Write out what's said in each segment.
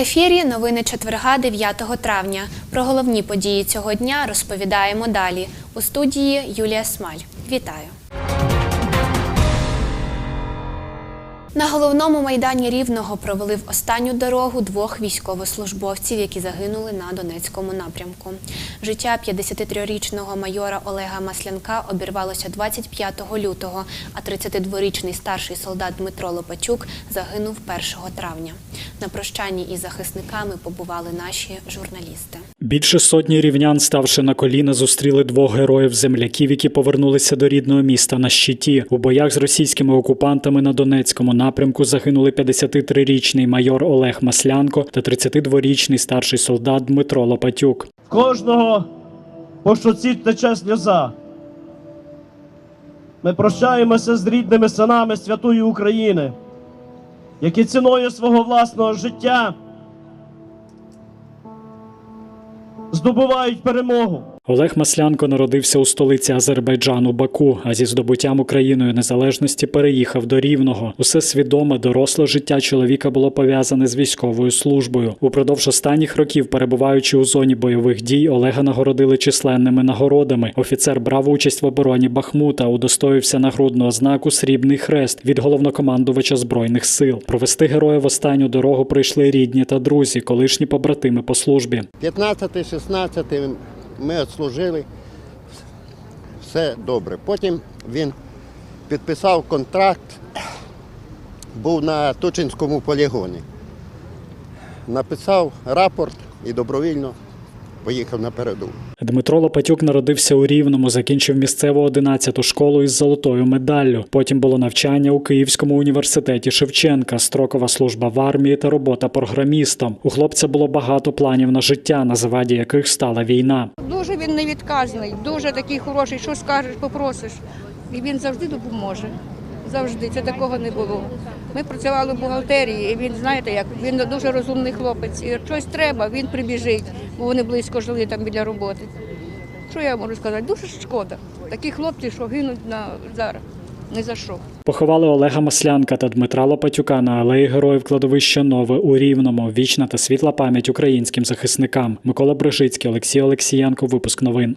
ефірі новини четверга 9 травня. Про головні події цього дня розповідаємо далі. У студії Юлія Смаль. Вітаю. На головному майдані Рівного провели в останню дорогу двох військовослужбовців, які загинули на Донецькому напрямку. Життя 53-річного майора Олега Маслянка обірвалося 25 лютого, а 32-річний старший солдат Дмитро Лопатюк загинув 1 травня. На прощанні із захисниками побували наші журналісти. Більше сотні рівнян, ставши на коліна, зустріли двох героїв земляків, які повернулися до рідного міста на щиті. У боях з російськими окупантами на Донецькому напрямку загинули 53-річний майор Олег Маслянко та 32-річний старший солдат Дмитро Лопатюк. В кожного по щоці тече сльоза. Ми прощаємося з рідними синами святої України, які ціною свого власного життя здобувають перемогу. Олег Маслянко народився у столиці Азербайджану Баку, а зі здобуттям Україною незалежності переїхав до Рівного. Усе свідоме доросле життя чоловіка було пов'язане з військовою службою. Упродовж останніх років, перебуваючи у зоні бойових дій, Олега нагородили численними нагородами. Офіцер брав участь в обороні Бахмута, удостоївся нагрудного знаку Срібний хрест від головнокомандувача збройних сил. Провести героя в останню дорогу прийшли рідні та друзі, колишні побратими по службі. 15-16 ми відслужили, все добре. Потім він підписав контракт, був на Тучинському полігоні. Написав рапорт і добровільно поїхав на передову. Дмитро Лопатюк народився у Рівному, закінчив місцеву 11-ту школу із золотою медаллю. Потім було навчання у Київському університеті Шевченка, строкова служба в армії та робота програмістом. У хлопця було багато планів на життя, на заваді яких стала війна. Дуже він невідказний, дуже такий хороший. Що скажеш, попросиш. І він завжди допоможе. Завжди це такого не було. Ми працювали в бухгалтерії, і він, знаєте, як він дуже розумний хлопець. І щось треба, він прибіжить, бо вони близько жили там біля роботи. Що я можу сказати? Дуже шкода. Такі хлопці, що гинуть на зараз. Ні за що. Поховали Олега Маслянка та Дмитра Лопатюка на алеї героїв кладовища Нове у Рівному. Вічна та світла пам'ять українським захисникам. Микола Брижицький, Олексій Олексієнко. Випуск новин.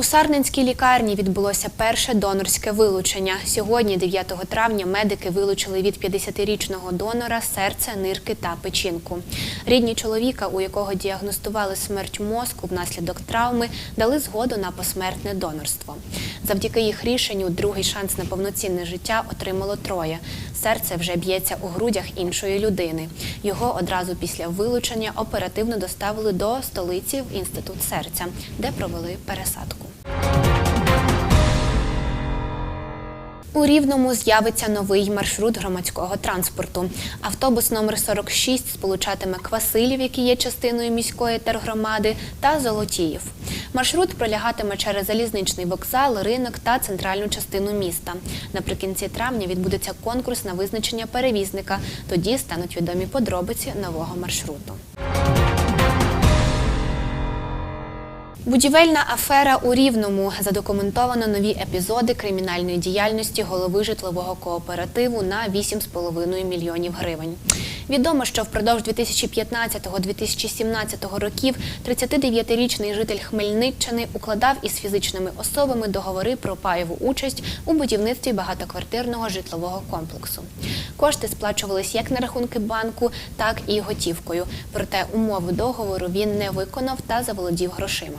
У Сарненській лікарні відбулося перше донорське вилучення. Сьогодні, 9 травня, медики вилучили від 50-річного донора серце, нирки та печінку. Рідні чоловіка, у якого діагностували смерть мозку внаслідок травми, дали згоду на посмертне донорство. Завдяки їх рішенню другий шанс на повноцінне життя отримало троє. Серце вже б'ється у грудях іншої людини. Його одразу після вилучення оперативно доставили до столиці в інститут серця, де провели пересадку. У Рівному з'явиться новий маршрут громадського транспорту. Автобус номер 46 сполучатиме Квасилів, який є частиною міської тергромади, та Золотіїв. Маршрут пролягатиме через залізничний вокзал, ринок та центральну частину міста. Наприкінці травня відбудеться конкурс на визначення перевізника. Тоді стануть відомі подробиці нового маршруту. Будівельна афера у Рівному задокументовано нові епізоди кримінальної діяльності голови житлового кооперативу на 8,5 мільйонів гривень. Відомо, що впродовж 2015-2017 років 39-річний житель Хмельниччини укладав із фізичними особами договори про паєву участь у будівництві багатоквартирного житлового комплексу. Кошти сплачувались як на рахунки банку, так і готівкою. Проте умови договору він не виконав та заволодів грошима.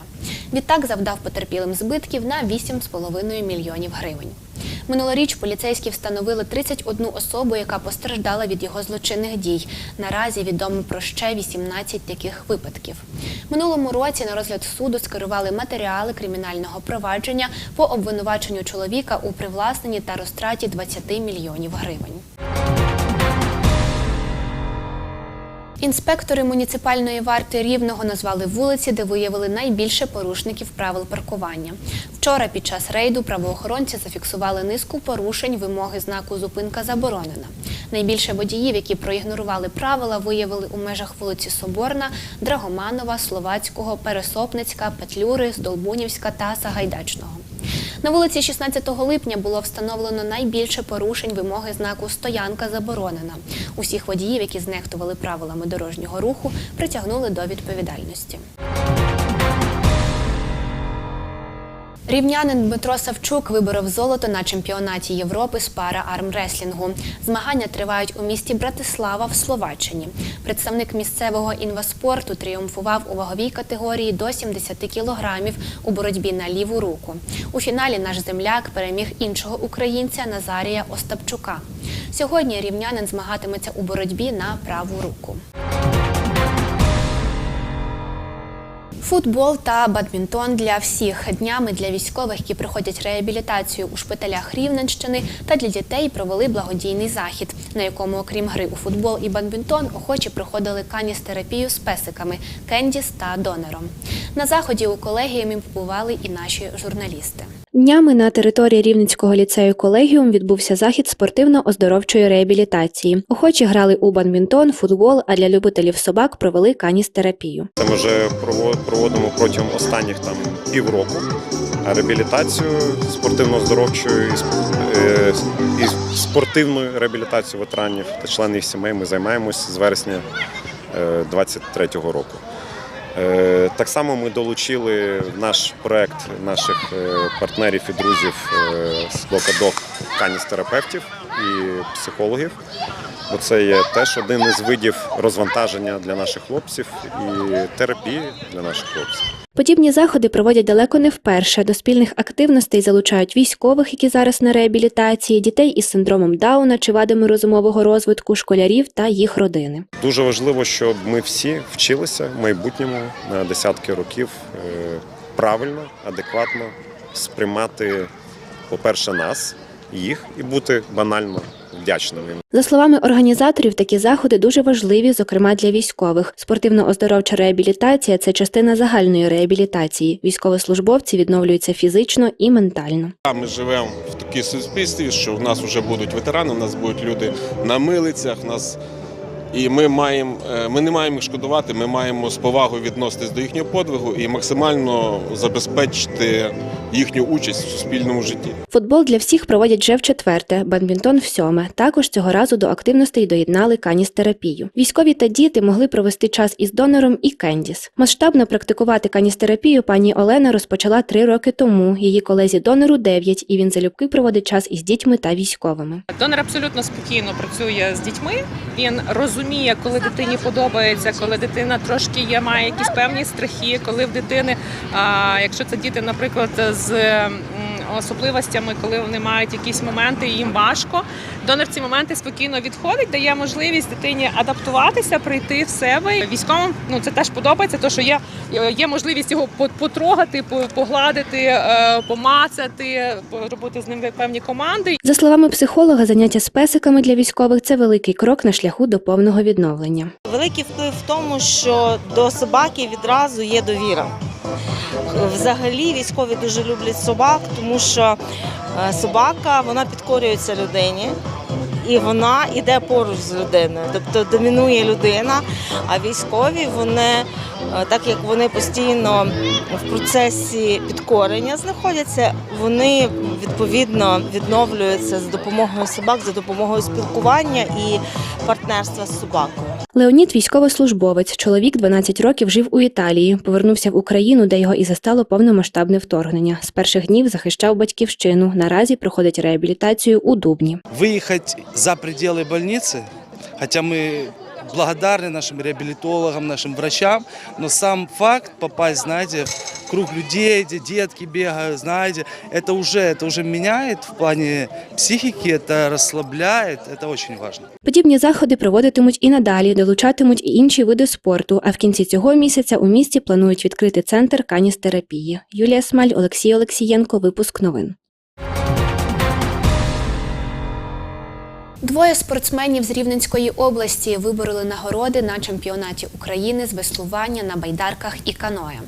Відтак завдав потерпілим збитків на 8,5 мільйонів гривень. Минулоріч поліцейські встановили 31 особу, яка постраждала від його злочинних дій. Наразі відомо про ще 18 таких випадків. Минулому році на розгляд суду скерували матеріали кримінального провадження по обвинуваченню чоловіка у привласненні та розтраті 20 мільйонів гривень. Інспектори муніципальної варти Рівного назвали вулиці, де виявили найбільше порушників правил паркування. Вчора під час рейду правоохоронці зафіксували низку порушень вимоги знаку зупинка заборонена. Найбільше водіїв, які проігнорували правила, виявили у межах вулиці Соборна, Драгоманова, Словацького, Пересопницька, Петлюри, Здолбунівська та Сагайдачного. На вулиці 16 липня було встановлено найбільше порушень вимоги знаку Стоянка заборонена. Усіх водіїв, які знехтували правилами дорожнього руху, притягнули до відповідальності. Рівнянин Дмитро Савчук виборов золото на чемпіонаті Європи з пара армреслінгу. Змагання тривають у місті Братислава в Словаччині. Представник місцевого інваспорту тріумфував у ваговій категорії до 70 кілограмів у боротьбі на ліву руку. У фіналі наш земляк переміг іншого українця Назарія Остапчука. Сьогодні рівнянин змагатиметься у боротьбі на праву руку. Футбол та бадмінтон для всіх днями для військових, які проходять реабілітацію у шпиталях Рівненщини, та для дітей провели благодійний захід, на якому, окрім гри у футбол і бадмінтон, охочі проходили каністерапію з песиками Кендіс та донором. На заході у колегіумі побували і наші журналісти. Днями на території Рівненського ліцею колегіум відбувся захід спортивно-оздоровчої реабілітації. Охочі грали у бадмінтон, футбол, а для любителів собак провели каністерапію. Ми вже проводимо протягом останніх там півроку реабілітацію спортивно-здоровчою і е, і спортивною реабілітацією ветеранів та членів сімей. Ми займаємось з вересня 23-го року. Е, Так само ми долучили наш проект наших е, партнерів і друзів е, з Локадок каністерапевтів і психологів. Бо це є теж один із видів розвантаження для наших хлопців і терапії для наших хлопців. Подібні заходи проводять далеко не вперше. До спільних активностей залучають військових, які зараз на реабілітації, дітей із синдромом Дауна чи вадами розумового розвитку, школярів та їх родини. Дуже важливо, щоб ми всі вчилися в майбутньому на десятки років е, правильно, адекватно сприймати, по-перше, нас, їх і бути банально вдячними. За словами організаторів, такі заходи дуже важливі, зокрема для військових. Спортивно-оздоровча реабілітація це частина загальної реабілітації. Військовослужбовці відновлюються фізично і ментально. Ми живемо в такій суспільстві, що в нас вже будуть ветерани, в нас будуть люди на милицях, в нас і ми маємо, е, ми не маємо їх шкодувати. Ми маємо з повагою відноситись до їхнього подвигу і максимально забезпечити їхню участь в суспільному житті. Футбол для всіх проводять вже в четверте, бадмінтон в сьоме. Також цього разу до активностей доєднали каністерапію. Військові та діти могли провести час із донором і Кендіс. Масштабно практикувати каністерапію пані Олена розпочала три роки тому. Її колезі донору дев'ять, і він залюбки проводить час із дітьми та військовими. Донор абсолютно спокійно працює з дітьми. Він розуміє, коли дитині подобається, коли дитина трошки є, має якісь певні страхи, коли в дитини, а, якщо це діти, наприклад, з м, особливостями, коли вони мають якісь моменти, і їм важко. Донор ці моменти спокійно відходить, дає можливість дитині адаптуватися, прийти в себе. Військовим ну це теж подобається, то що є, є можливість його по- потрогати, погладити, е, помацати, робити з ним певні команди. За словами психолога, заняття з песиками для військових це великий крок на шляху до повного відновлення. Великий вплив в тому, що до собаки відразу є довіра. Взагалі військові дуже люблять собак, тому що е, собака вона підкорюється людині. І вона йде поруч з людиною, тобто домінує людина. А військові вони, е, так як вони постійно в процесі підкорення знаходяться, вони відповідно відновлюються за допомогою собак, за допомогою спілкування і партнерства з собакою. Леонід військовослужбовець. Чоловік 12 років жив у Італії. Повернувся в Україну, де його і застало повномасштабне вторгнення. З перших днів захищав батьківщину. Наразі проходить реабілітацію у Дубні. выехать за пределы больницы, хотя мы благодарны нашим реабилитологам, нашим врачам, но сам факт попасть, знаете, в круг людей, где детки бегают, знаете, это уже, это уже меняет в плане психики, это расслабляет, это очень важно. Подібні заходи проводитимуть і надалі, долучатимуть і інші види спорту. А в кінці цього місяця у місті планують відкрити центр каністерапії. Юлія Смаль, Олексій Олексієнко. Випуск новин. Двоє спортсменів з Рівненської області вибороли нагороди на чемпіонаті України з веслування на байдарках і каноє.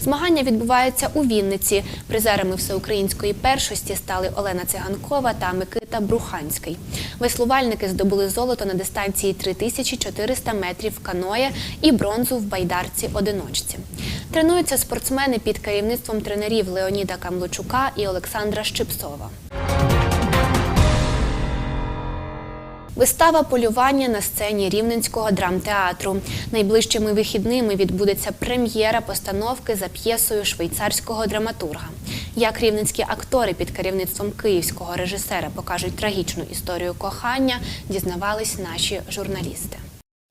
Змагання відбуваються у Вінниці. Призерами всеукраїнської першості стали Олена Циганкова та Микита Бруханський. Веслувальники здобули золото на дистанції 3400 метрів каноє і бронзу в байдарці одиночці. Тренуються спортсмени під керівництвом тренерів Леоніда Камлучука і Олександра Щипсова. Вистава полювання на сцені Рівненського драмтеатру. Найближчими вихідними відбудеться прем'єра постановки за п'єсою швейцарського драматурга. Як рівненські актори під керівництвом київського режисера покажуть трагічну історію кохання, дізнавались наші журналісти.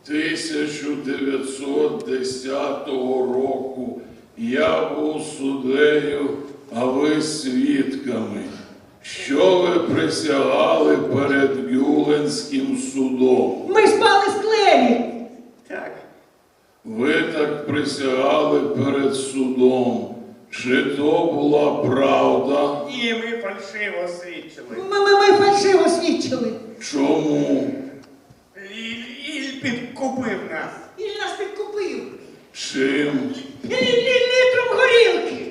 1910 року я був суддею, а ви свідками. Що ви присягали перед Гюленським судом? Ми спали в склеві. Ви так присягали перед судом. Чи то була правда? Ні, ми фальшиво свідчили. Ми, ми, ми фальшиво свідчили. Чому? Іль, Іль підкупив нас. Іль нас підкупив. Чим?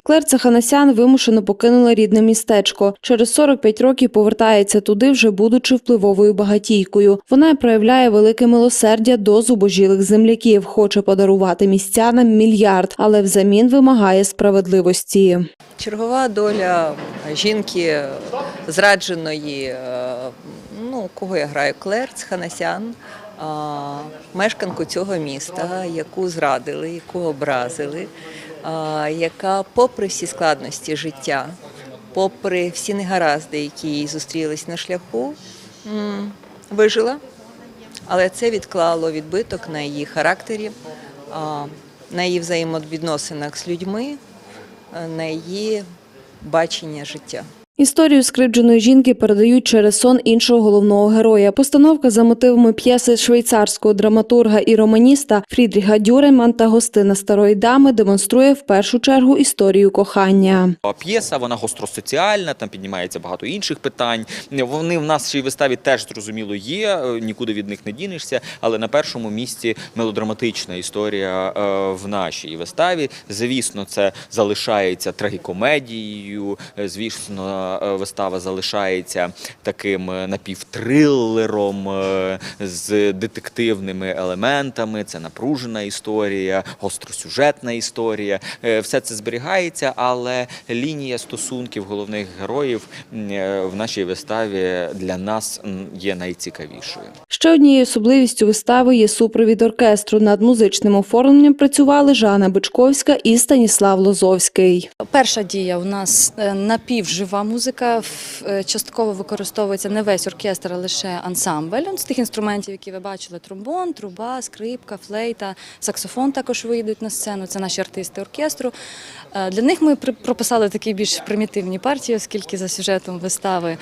Клер Цеханасян вимушено покинула рідне містечко. Через 45 років повертається туди, вже будучи впливовою багатійкою. Вона проявляє велике милосердя до зубожілих земляків, хоче подарувати містянам мільярд, але взамін вимагає справедливості. Чергова доля жінки зрадженої, е, ну кого я граю, Клер Цханасян, а, мешканку цього міста, яку зрадили, яку образили, яка, попри всі складності життя, попри всі негаразди, які їй зустрілись на шляху, вижила. Але це відклало відбиток на її характері, на її взаємовідносинах з людьми, на її бачення життя. Історію скривдженої жінки передають через сон іншого головного героя. Постановка за мотивами п'єси швейцарського драматурга і романіста Фрідріха Дюреман та гостина старої дами демонструє в першу чергу історію кохання. П'єса вона гостросоціальна, там піднімається багато інших питань. Вони в нашій виставі теж зрозуміло є, е, нікуди від них не дінешся. Але на першому місці мелодраматична історія е, в нашій виставі. Звісно, це залишається трагікомедією. е, Звісно, вистава залишається таким е, напівтрилером е, з детективними елементами. Це напружена історія, гостросюжетна історія. Е, Все це зберігається, але лінія стосунків головних героїв е, в нашій виставі для нас є найцікавішою. Ще однією особливістю вистави є супровід оркестру. Над музичним оформленням працювали Жанна Бичковська і Станіслав Лозовський. Перша дія у нас е, напівжива музика. е, Частково використовується не весь оркестр, а лише ансамбль. З тих інструментів, які ви бачили: тромбон, труба, скрипка, флейта, саксофон також вийдуть на сцену. Це наші артисти оркестру. Е, Для них ми прописали такі більш примітивні партії, оскільки за сюжетом вистави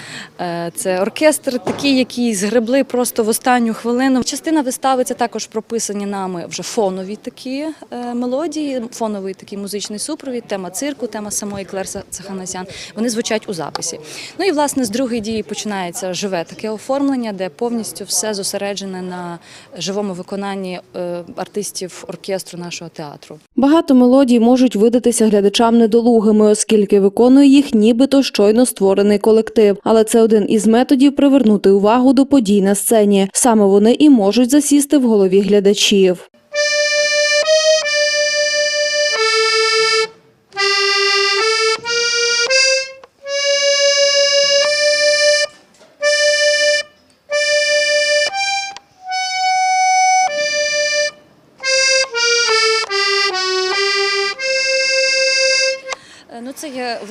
це оркестр, такий, який згребли просто в останню хвилину. Частина вистави це також прописані нами вже фонові такі е, мелодії, фоновий такий музичний супровід, тема цирку, тема самої Клер Цаханасян. Вони звучать у записі. Ну і власне з другої дії починається живе таке оформлення, де повністю все зосереджене на живому виконанні е, артистів оркестру нашого театру. Багато мелодій можуть видатися глядачам недолугими, оскільки виконує їх нібито щойно створений колектив. Але це один із методів привернути увагу до подій на сцені. Саме вони і можуть засісти в голові глядачів.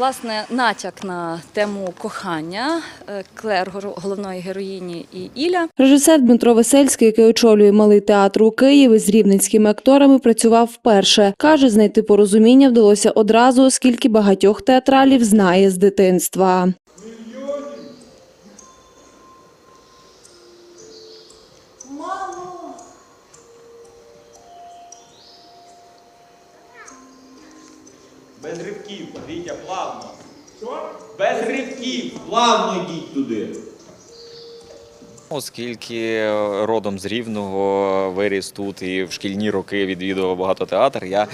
Власне натяк на тему кохання е, Клер, головної героїні і Іля. Режисер Дмитро Весельський, який очолює малий театр у Києві, з рівненськими акторами працював вперше. Каже, знайти порозуміння вдалося одразу, оскільки багатьох театралів знає з дитинства. Без ривків, Вітя? Без ривків, плавно йдіть туди. Оскільки родом з Рівного виріс тут і в шкільні роки відвідував багато театр, я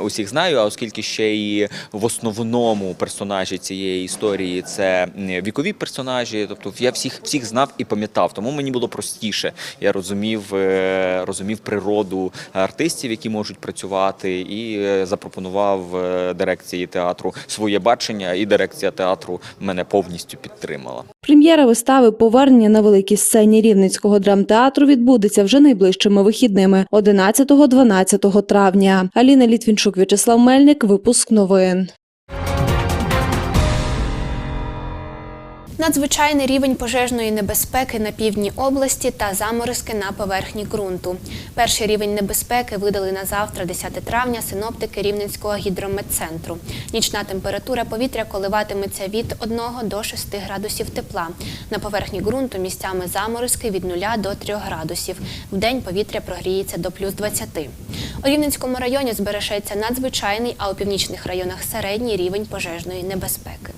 усіх знаю. А оскільки ще і в основному персонажі цієї історії це вікові персонажі, тобто я всіх всіх знав і пам'ятав, тому мені було простіше. Я розумів, е, розумів природу артистів, які можуть працювати, і е, запропонував е, дирекції театру своє бачення, і дирекція театру мене повністю підтримала. Прем'єра вистави Повернення на великій сцені Рівненського драмтеатру відбудеться вже найближчими вихідними 11-12 травня. Аліна Літвінчук, В'ячеслав Мельник. Випуск новин. Надзвичайний рівень пожежної небезпеки на півдні області та заморозки на поверхні ґрунту. Перший рівень небезпеки видали на завтра, 10 травня, синоптики Рівненського гідрометцентру. Нічна температура повітря коливатиметься від 1 до 6 градусів тепла. На поверхні ґрунту місцями заморозки від 0 до 3 градусів. Вдень повітря прогріється до плюс 20. У Рівненському районі збережеться надзвичайний, а у північних районах середній рівень пожежної небезпеки.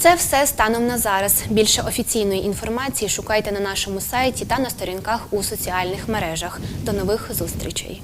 Це все станом на зараз. Більше офіційної інформації шукайте на нашому сайті та на сторінках у соціальних мережах. До нових зустрічей.